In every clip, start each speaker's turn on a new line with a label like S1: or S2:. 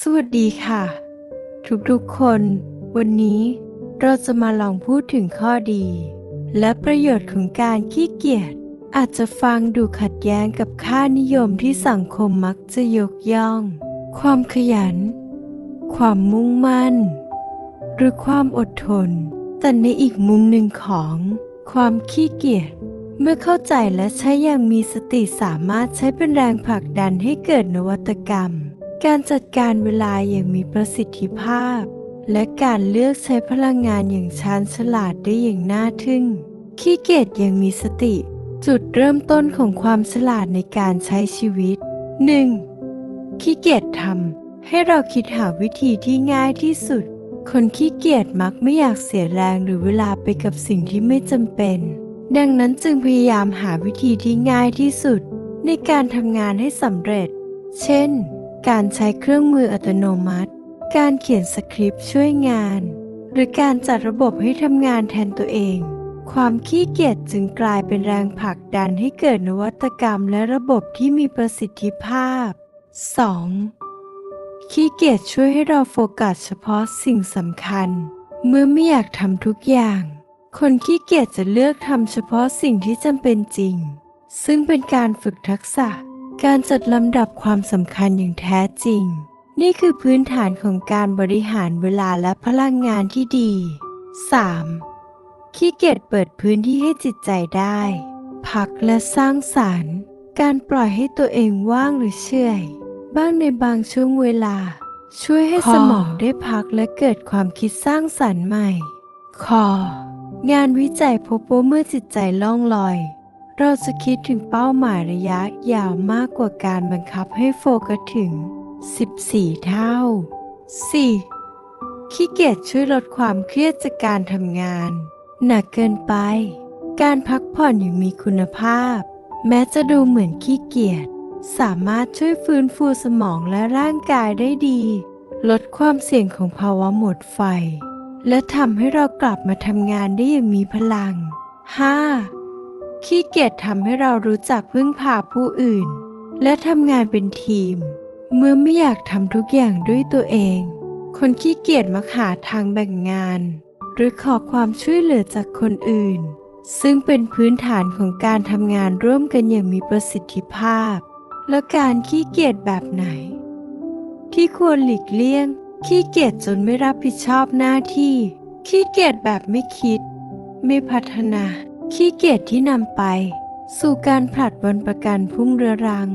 S1: สวัสดีค่ะ ทุกๆคน วันนี้เราจะมาลองพูดถึงข้อดี และประโยชน์ของการขี้เกียจอาจจะฟังดูขัดแย้งกับค่านิยมที่สังคมมักจะยกย่อง ความขยัน ความมุ่งมั่น หรือความอดทน แต่ในอีกมุมหนึ่งของ ความขี้เกียจเมื่อเข้าใจและใช้อย่างมีสติสามารถใช้เป็นแรงผลักดันให้เกิดนวัตกรรม การจัดการเวลาอย่างมีประสิทธิภาพ และการเลือกใช้พลังงานอย่างชาญฉลาดได้อย่างน่าทึ่ง ขี้เกียจอย่างมีสติ จุดเริ่มต้นของความฉลาดในการใช้ชีวิต 1. ขี้เกียจทำให้เราคิดหาวิธีที่ง่ายที่สุด คนขี้เกียจมักไม่อยากเสียแรงหรือเวลาไปกับสิ่งที่ไม่จำเป็น ดังนั้นจึงพยายามหาวิธีที่ง่ายที่สุด ในการทำงานให้สำเร็จ เช่น การใช้เครื่องมืออัตโนมัติ การเขียนสคริปต์ช่วยงาน หรือการจัดระบบให้ทำงานแทนตัวเอง ความขี้เกียจจึงกลายเป็นแรงผลักดันให้เกิดนวัตกรรมและระบบที่มีประสิทธิภาพ 2. ขี้เกียจช่วยให้เราโฟกัสเฉพาะสิ่งสำคัญ เมื่อไม่อยากทำทุกอย่าง คนขี้เกียจจะเลือกทำเฉพาะสิ่งที่จำเป็นจริง ซึ่งเป็นการฝึกทักษะ การจัดลำดับความสำคัญอย่างแท้จริง นี่คือพื้นฐานของการบริหารเวลาและพลังงานที่ดี 3. ขี้เกียจเปิดพื้นที่ให้จิตใจได้ พักและสร้างสารรค์ การปล่อยให้ตัวเองว่างหรือเชื่อยบ้างในบางช่วงเวลา ช่วยให้สมองได้พักและเกิดความคิดสร้างสรรค์ใหม่คองานวิจัยพบว่าเมื่อจิตใจล่องลอย เราจะคิดถึงเป้าหมายระยะยาวมากกว่าการบังคับให้โฟกัสถึง 14 เท่า 4. ขี้เกียจช่วยลดความเครียดจากการทำงาน หนักเกินไป การพักผ่อนอย่างมีคุณภาพ แม้จะดูเหมือนขี้เกียจสามารถช่วยฟื้นฟูสมองและร่างกายได้ดี ลดความเสี่ยงของภาวะหมดไฟ และทำให้เรากลับมาทำงานได้อย่างมีพลัง 5. ขี้เกียจทำให้เรารู้จักพึ่งพาผู้อื่น และทำงานเป็นทีม เมื่อไม่อยากทำทุกอย่างด้วยตัวเอง คนขี้เกียจมักหาทางแบ่งงาน หรือขอความช่วยเหลือจากคนอื่น ซึ่งเป็นพื้นฐานของการทำงานร่วมกันอย่างมีประสิทธิภาพ แล้วการขี้เกียจแบบไหน ที่ควรหลีกเลี่ยง ขี้เกียจจนไม่รับผิดชอบหน้าที่ ขี้เกียจแบบไม่คิด ไม่พัฒนา ขี้เกียจที่นำไป สู่การผลัดวันประกันพุ่งเรือรัง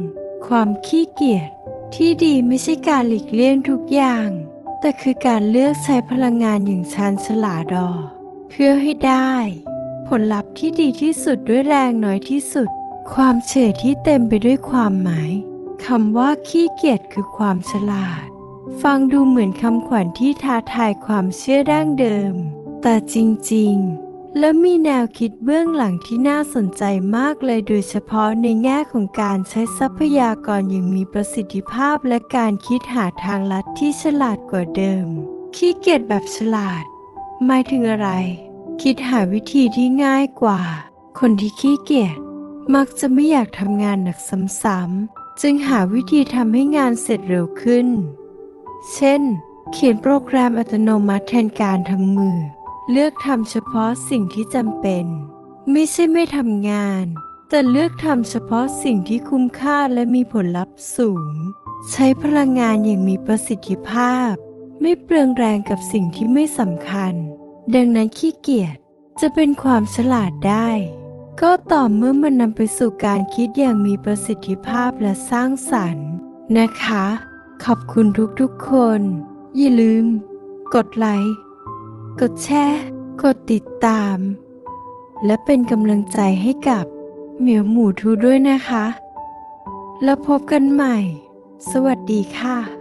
S1: ความขี้เกียจที่ดีไม่ใช่การหลีกเลี่ยงทุกอย่าง แต่คือการเลือกใช้พลังงานอย่างชาญฉลาดอ เพื่อให้ได้ ผลลัพธ์ที่ดีที่สุดด้วยแรงน้อยที่สุด ความเฉยที่เต็มไปด้วยความหมายคำว่าขี้เกียจคือความฉลาด ฟังดูเหมือนคำขวัญที่ท้าทายความเชื่อดั้งเดิม แต่จริงๆ และมีแนวคิดเบื้องหลังที่น่าสนใจมากเลยโดยเฉพาะในแง่ของการใช้ทรัพยากรอย่างมีประสิทธิภาพและการคิดหาทางลัดที่ฉลาดกว่าเดิม ขี้เกียจแบบฉลาด หมายถึงอะไร คิดหาวิธีที่ง่ายกว่า คนที่ขี้เกียจมักจะไม่อยากทำงานหนักซ้ำๆจึงหาวิธีทำให้งานเสร็จเร็วขึ้น เช่น เขียนโปรแกรมอัตโนมัติแทนการทำมือ เลือกทำเฉพาะสิ่งที่จำเป็น ไม่ใช่ไม่ทำงาน แต่เลือกทำเฉพาะสิ่งที่คุ้มค่าและมีผลลัพธ์สูง ใช้พลังงานอย่างมีประสิทธิภาพ ไม่เปลืองแรงกับสิ่งที่ไม่สำคัญ ดังนั้นขี้เกียจจะเป็นความฉลาดได้ ก็ต่อเมื่อมันนำไปสู่การคิดอย่างมีประสิทธิภาพและสร้างสรรค์ นะคะ ขอบคุณทุกๆคน อย่าลืม กดไลค์ กดแชร์ กดติดตาม และเป็นกำลังใจให้กับเหมียวหมูทูด้วยนะคะ แล้วพบกันใหม่ สวัสดีค่ะ